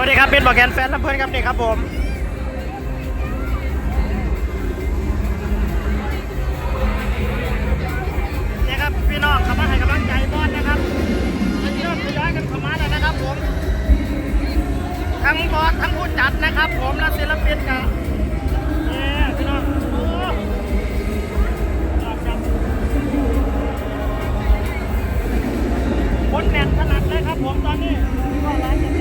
วัสดีครับเป็นบอกแกนแฟนลำเพลินครับนี่ครับผมนี่ครับพี่น้องข้ามาให้กำลังใจบอสนะครับแล้วที่เราทยอยกันเข้ามาแล้วนะครับผม ทั้งบอสทั้งผู้จัดนะครับ ผมและศิลปินกับเนี่ยพี่น้องโอ้ครับคนแน่นขนาดเลยครับผมตอนนี้ก็ร้านจะ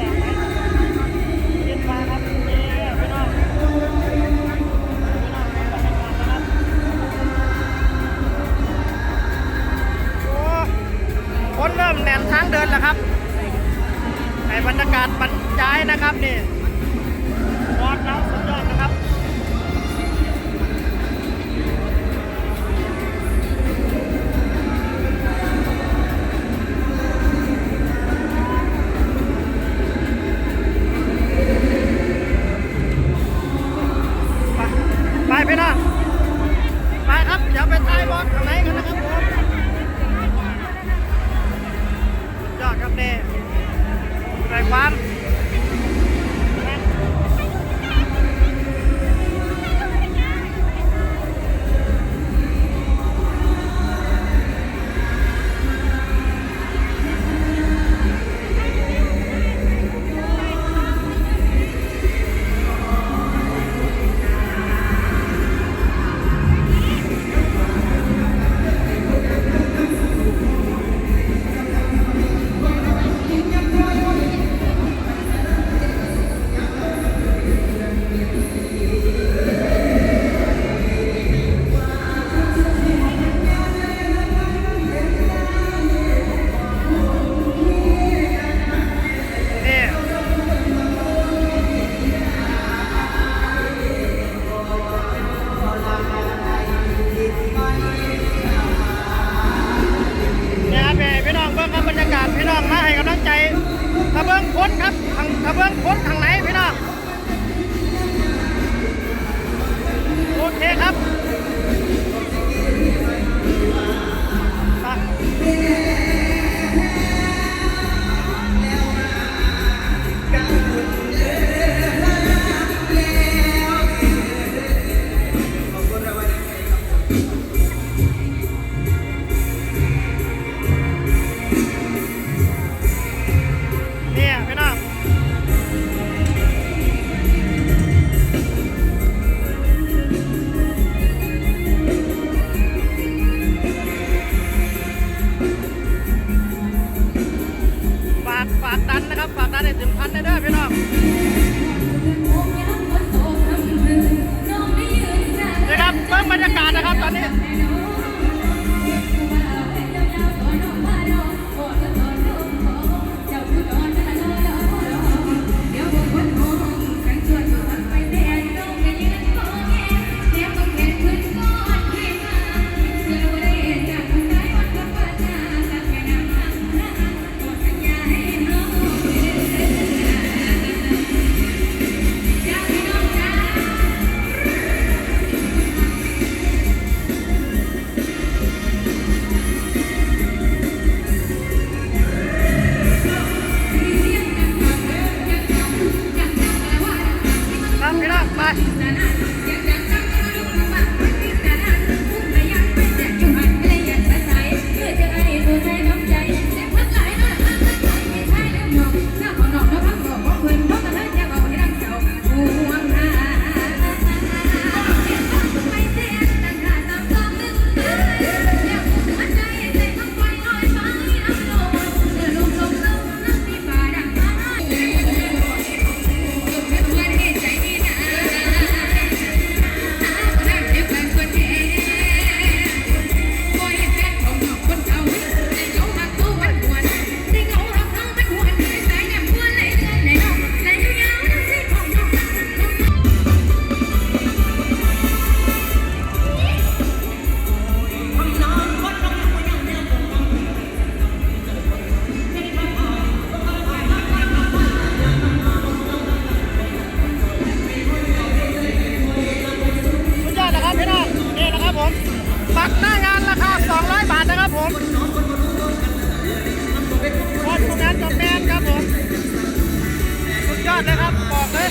ตอนนี้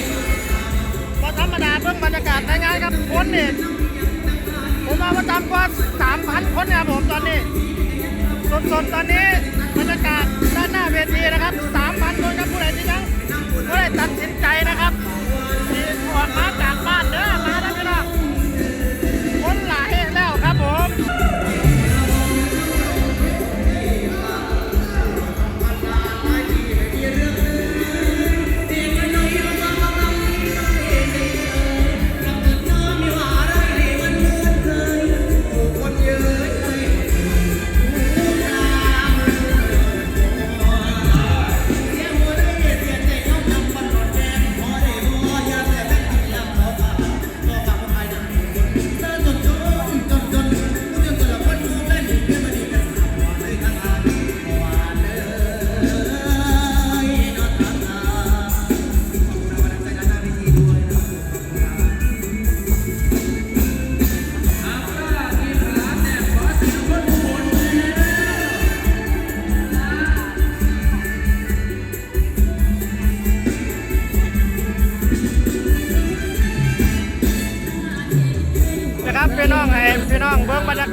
เลยพอธรรมดาเพิ่งบรรยากาศในงานครับคนนี่ผมมาประจำกว่า3,000คนนะครับผมตอนนี้ สดๆตอนนี้บรรยากาศด้านหน้าเวทีนะครับ3,000คนครับผู้ใดที่ยังผู้ใดตัดสินใจ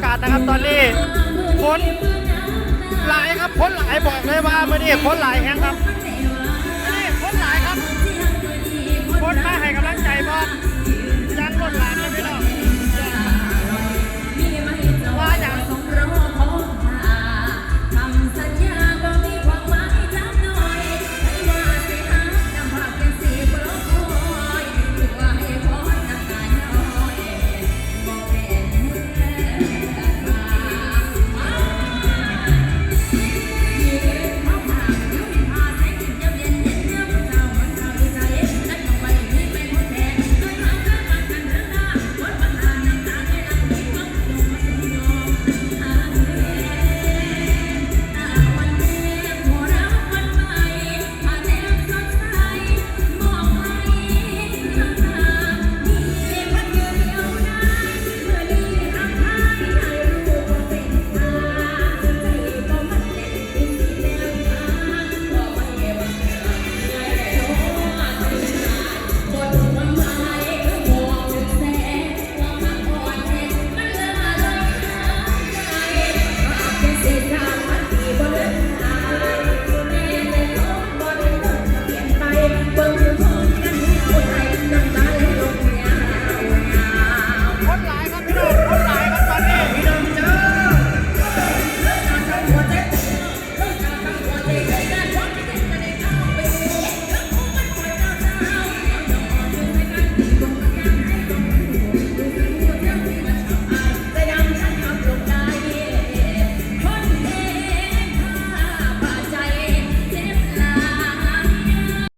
ากาศนะครับตอนนี้พ้นหลายครับพ้นหลายบอกเลยว่าเมื่อนี้พ้นหลายแห้งครับพ้นหลายครับพ้นมาให้กำลังใจบอลยันล้นหลามเลยพี่น้อง